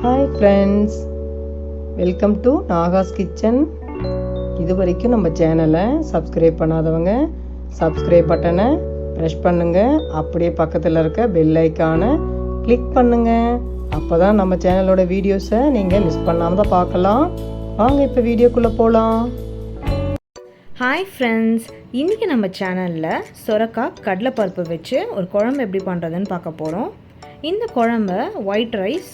Hi friends welcome to Naga's kitchen இது வரைக்கும் நம்ம சேனலை சப்ஸ்கிரைப் பண்ணாதவங்க சப்ஸ்கிரைப் பட்டனை ப்ரெஷ் பண்ணுங்கள் அப்படியே பக்கத்தில் இருக்க பெல் ஐக்கானை கிளிக் பண்ணுங்கள் அப்போ தான் நம்ம சேனலோட வீடியோஸை நீங்கள் மிஸ் பண்ணாமல் தான் பார்க்கலாம். வாங்க இப்போ வீடியோக்குள்ளே போகலாம் ஹாய் ஃப்ரெண்ட்ஸ் இன்றைக்கி நம்ம சேனலில் சொரக்காய் கடலைப்பருப்பு வச்சு ஒரு குழம்பு எப்படி பண்ணுறதுன்னு பார்க்க போகிறோம் இந்த குழம்ப ஒயிட் ரைஸ்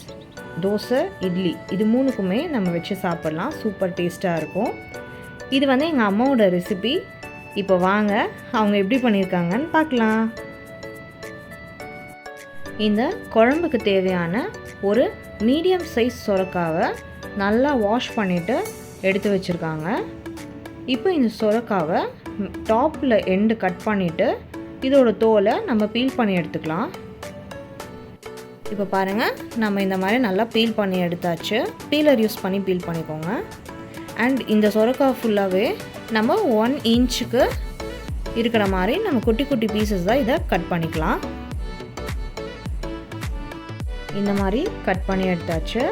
தோசை இட்லி இது மூணுக்குமே நம்ம வச்சு சாப்பிட்லாம். சூப்பர் டேஸ்ட்டாக இருக்கும். இது வந்து எங்கள் அம்மாவோட ரெசிபி இப்போ வாங்க அவங்க எப்படி பண்ணியிருக்காங்கன்னு பார்க்கலாம். இந்த குழம்புக்கு தேவையான ஒரு மீடியம் சைஸ் சொரக்காவை நல்லா வாஷ் பண்ணிவிட்டு எடுத்து வச்சுருக்காங்க. இப்போ இந்த சொரக்காவை டாப்பில் எண்டு கட் பண்ணிவிட்டு இதோட தோலை நம்ம பீல் பண்ணி எடுத்துக்கலாம். இப்போ பாருங்கள் நம்ம இந்த மாதிரி நல்லா பீல் பண்ணி எடுத்தாச்சு. பீலர் யூஸ் பண்ணி பீல் பண்ணிக்கோங்க. அண்ட் இந்த சொரக்காய் ஃபுல்லாகவே நம்ம ஒன் இன்ச்சுக்கு இருக்கிற மாதிரி நம்ம குட்டி குட்டி பீசஸ் தான் இதை கட் பண்ணிக்கலாம். இந்த மாதிரி கட் பண்ணி எடுத்தாச்சு.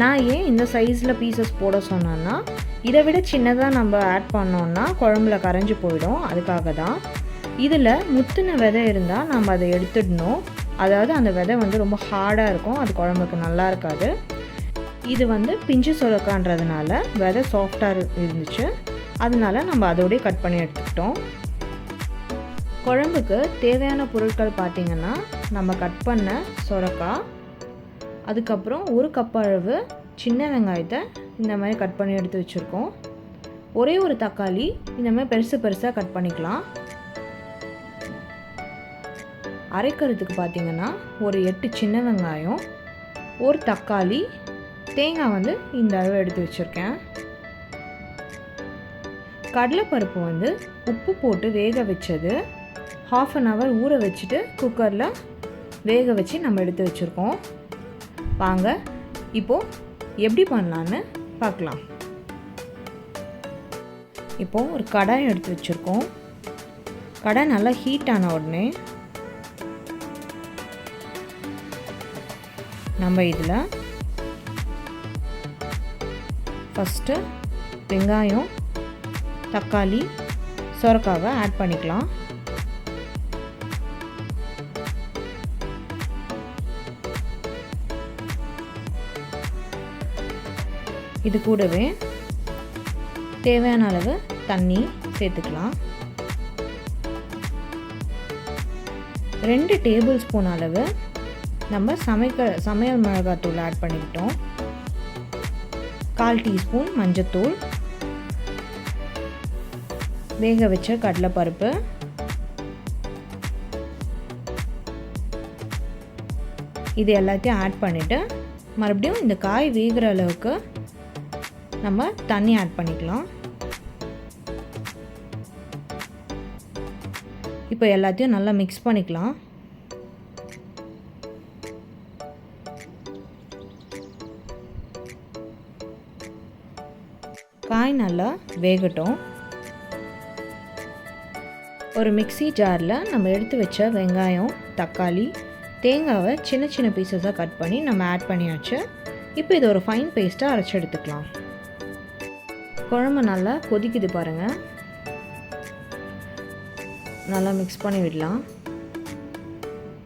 நான் ஏன் இந்த சைஸில் பீசஸ் போட சொன்னேன்னா இதை விட சின்னதாக நம்ம ஆட் பண்ணோன்னா குழம்புல கரைஞ்சி போயிடும். அதுக்காக தான். இதில் முத்தின விதை இருந்தால் நம்ம அதை எடுத்துடணும். அதாவது அந்த விதை வந்து ரொம்ப ஹார்டாக இருக்கும். அது குழம்புக்கு நல்லா இருக்காது. இது வந்து பிஞ்சு சுரக்கான்றதுனால விதை சாஃப்டாக இருந்துச்சு. அதனால நம்ம அதோடய கட் பண்ணி எடுத்துக்கிட்டோம். குழம்புக்கு தேவையான பொருட்கள் பார்த்திங்கன்னா நம்ம கட் பண்ண சுரக்காய் அதுக்கப்புறம் ஒரு கப் அளவு சின்ன வெங்காயத்தை இந்த மாதிரி கட் பண்ணி எடுத்து வச்சுருக்கோம். ஒரே ஒரு தக்காளி இந்த மாதிரி பெருசு பெருசாக கட் பண்ணிக்கலாம். அரைக்கிறதுக்கு பார்த்திங்கன்னா ஒரு எட்டு சின்ன வெங்காயம் ஒரு தக்காளி தேங்காய் வந்து இந்த அளவு எடுத்து வச்சுருக்கேன். கடலைப்பருப்பு வந்து உப்பு போட்டு வேக வச்சது ஹாஃப் அன் ஹவர் ஊற வச்சுட்டு குக்கரில் வேக வச்சு நம்ம எடுத்து வச்சுருக்கோம். வாங்க இப்போது எப்படி பண்ணலான்னு பார்க்கலாம். இப்போது ஒரு கடாயம் எடுத்து வச்சுருக்கோம். கடை நல்லா ஹீட் ஆன உடனே நம்ம இதில் ஃபஸ்ட்டு வெங்காயம் தக்காளி சொரக்காவை ஆட் பண்ணிக்கலாம். இது கூடவே தேவையான அளவு தண்ணி சேர்த்துக்கலாம். ரெண்டு டேபிள் ஸ்பூன் அளவு நம்ம சமைக்க சமையல் மிளகாத்தூள் ஆட் பண்ணிக்கிட்டோம். கால் டீஸ்பூன் மஞ்சத்தூள். வேக வச்ச கடலைப்பருப்பு. இது எல்லாத்தையும் ஆட் பண்ணிவிட்டு மறுபடியும் இந்த காய் வேகிற அளவுக்கு நம்ம தண்ணி ஆட் பண்ணிக்கலாம். இப்போ எல்லாத்தையும் நல்லா மிக்ஸ் பண்ணிக்கலாம். காய் நல்லா வேகட்டும். ஒரு மிக்சி ஜாரில் நம்ம எடுத்து வச்ச வெங்காயம் தக்காளி தேங்காவை சின்ன சின்ன பீசஸாக கட் பண்ணி நம்ம ஆட் பண்ணியாச்சு. இப்போ இது ஒரு ஃபைன் பேஸ்ட்டாக அரைச்சி எடுத்துக்கலாம். குழம்பு நல்லா கொதிக்குது பாருங்கள் நல்லா மிக்ஸ் பண்ணி விடலாம்.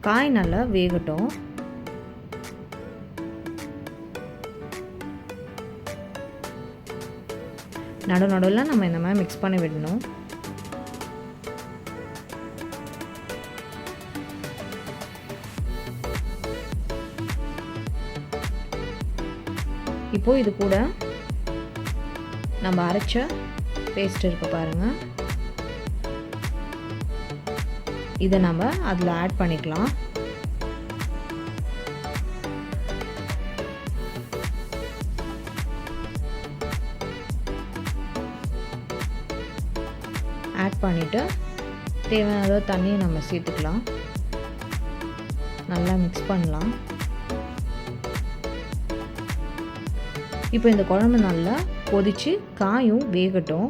காய் நல்லா வேகட்டும். நடு நடுவில் நம்ம இந்த மாதிரி மிக்ஸ் பண்ணி விடணும். இப்போது இது கூட நம்ம அரைச்ச பேஸ்ட் இருக்கு பாருங்கள் இதை நம்ம அதில் ஆட் பண்ணிக்கலாம். ஆட் பண்ணிவிட்டு தேவையான அளவு தண்ணியை நம்ம சேர்த்துக்கலாம். நல்லா மிக்ஸ் பண்ணலாம். இப்போ இந்த குழம்பு நல்லா கொதித்து காயும் வேகட்டும்.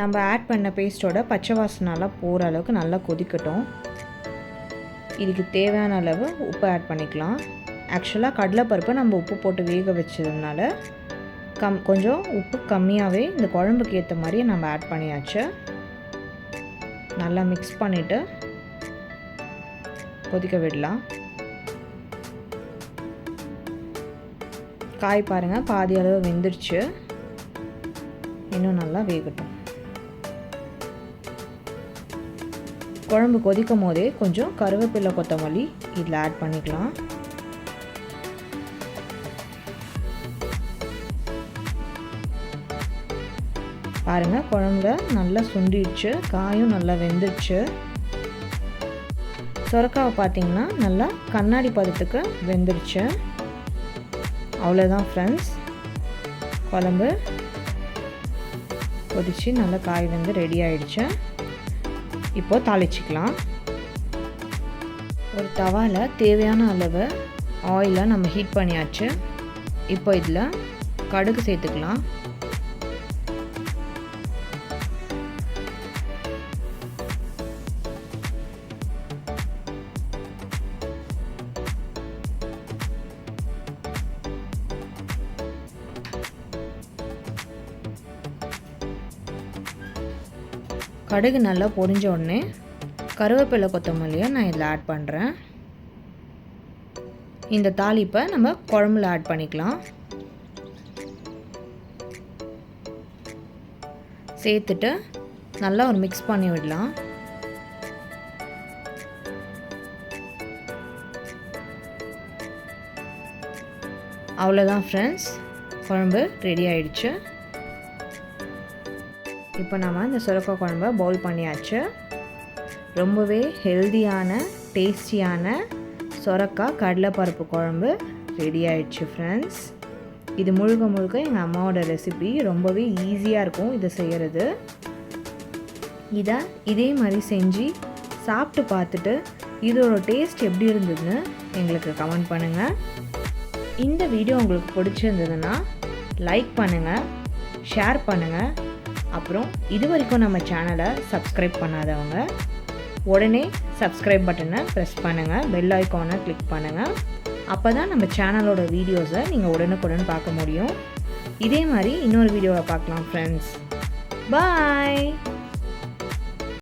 நம்ம ஆட் பண்ண பேஸ்ட்டோட பச்சை வாசனெல்லாம் போகிற அளவுக்கு நல்லா கொதிக்கட்டும். இதுக்கு தேவையான அளவு உப்பு ஆட் பண்ணிக்கலாம். ஆக்சுவலாக கடலைப்பருப்பை நம்ம உப்பு போட்டு வேக வச்சதுனால கம் கொஞ்சம் உப்பு கம்மியாகவே இந்த குழம்புக்கு ஏற்ற மாதிரியே நம்ம ஆட் பண்ணியாச்சு. நல்லா மிக்ஸ் பண்ணிவிட்டு கொதிக்க விடலாம். காய் பாருங்கள் பாதி அளவு வெந்துருச்சு. இன்னும் நல்லா வேகட்டும். குழம்பு கொதிக்கும் போதே கொஞ்சம் கருவேப்பிலை கொத்தமல்லி இதில் ஆட் பண்ணிக்கலாம். பாருங்கள் குழம்புல நல்லா சுண்டிடுச்சு காயும் நல்லா வெந்துடுச்சு. சுரக்காவை பார்த்தீங்கன்னா நல்லா கண்ணாடி பதத்துக்கு வெந்துடுச்சு. அவ்வளோதான் ஃப்ரெண்ட்ஸ் குழம்பு கொதிச்சு நல்லா காய் வந்து ரெடி ஆயிடுச்சு. இப்போ தாளிச்சிக்கலாம். ஒரு தவாவில் தேவையான அளவு ஆயிலை நம்ம ஹீட் பண்ணியாச்சு. இப்போ இதில் கடுகு சேர்த்துக்கலாம். கடுகு நல்லா பொரிஞ்ச உடனே கருவேப்பிலை கொத்தமல்லியை நான் இதில் ஆட் பண்ணுறேன் இந்த தாளிப்பை நம்ம குழம்புல ஆட் பண்ணிக்கலாம். சேர்த்துட்டு நல்லா ஒரு மிக்ஸ் பண்ணி விடலாம். அவ்வளோதான் ஃப்ரெண்ட்ஸ் குழம்பு ரெடி ஆயிடுச்சு. இப்போ நம்ம இந்த சுரக்காய் குழம்ப பவுல் பண்ணியாச்சு. ரொம்பவே ஹெல்தியான டேஸ்டியான சுரக்காய் கடலைப்பருப்பு குழம்பு ரெடி ஆயிடுச்சு ஃப்ரெண்ட்ஸ் இது முழுக்க முழுக்க எங்கள் அம்மாவோட ரெசிபி ரொம்பவே ஈஸியாக இருக்கும் இதை செய்கிறது இதை இதே மாதிரி செஞ்சு சாப்பிட்டு பார்த்துட்டு இதோட டேஸ்ட் எப்படி இருந்ததுன்னு எங்களுக்கு கமெண்ட் பண்ணுங்கள் இந்த வீடியோ உங்களுக்கு பிடிச்சிருந்ததுன்னா லைக் பண்ணுங்கள் ஷேர் பண்ணுங்கள் அப்புறம் இது வரைக்கும் நம்ம சேனலை சப்ஸ்கிரைப் பண்ணாதவங்க உடனே சப்ஸ்கிரைப் பட்டனை ப்ரெஸ் பண்ணுங்கள் பெல் ஐக்கானை கிளிக் பண்ணுங்கள் அப்போ தான் நம்ம சேனலோட வீடியோஸை நீங்கள் உடனுக்குடன் பார்க்க முடியும். இதே மாதிரி இன்னொரு வீடியோவை பார்க்கலாம் ஃப்ரெண்ட்ஸ் பாய்